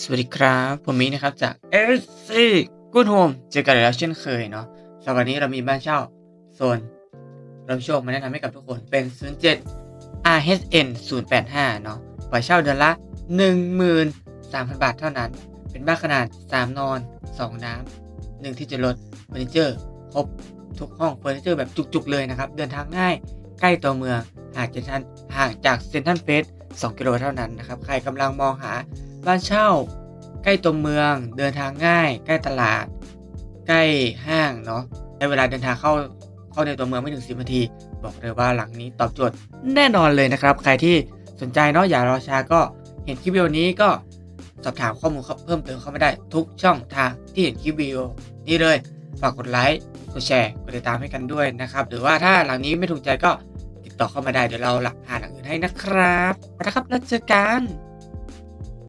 สวัสดีครับ ผมมีนะครับจาก SC Good Home เจอกันแล้วเช่นเคยเนาะสำหรับวันนี้เรามีบ้านเช่าโซนรับโชคมาแนะนำให้กับทุกคนเป็น 07 RHN 085 เนาะปล่อยเช่าเดือนละ 13,000 บาทเท่านั้น เป็นบ้านขนาด 3 นอน 2 น้ำ1ที่จะลดเฟอร์นิเจอร์ครบทุกห้องเฟอร์นิเจอร์แบบจุกๆเลยนะครับ เดินทางง่ายใกล้ตัวเมืองห่างจากท่านห่างจากเซนทรัลเฟส2กิโลเท่านั้นนะครับ ใครกำลังมองหา บ้านเช่า ใกล้ตัวเมืองเดินทางง่าย ใกล้ตลาด ใกล้ห้างเนาะใช้เวลาเดินทางเข้าเข้าในตัวเมืองไม่ถึง 10 นาที บอกเลยว่าหลังนี้ตอบโจทย์แน่นอนเลยนะครับ ใครที่สนใจเนาะอย่ารอช้าก็เห็นคลิปวิดีโอนี้ก็สอบถามข้อมูลเพิ่มเติมเข้ามาได้ทุกช่องทางที่เห็นคลิปวิดีโอนี้เลยฝากกดไลค์กดแชร์กดติดตามให้กันด้วยนะครับหรือว่าถ้าหลังนี้ไม่ถูกใจก็ติดต่อเข้ามาได้เดี๋ยวเราหลักหาหลังอื่นให้นะครับนะครับแล้วเจอกัน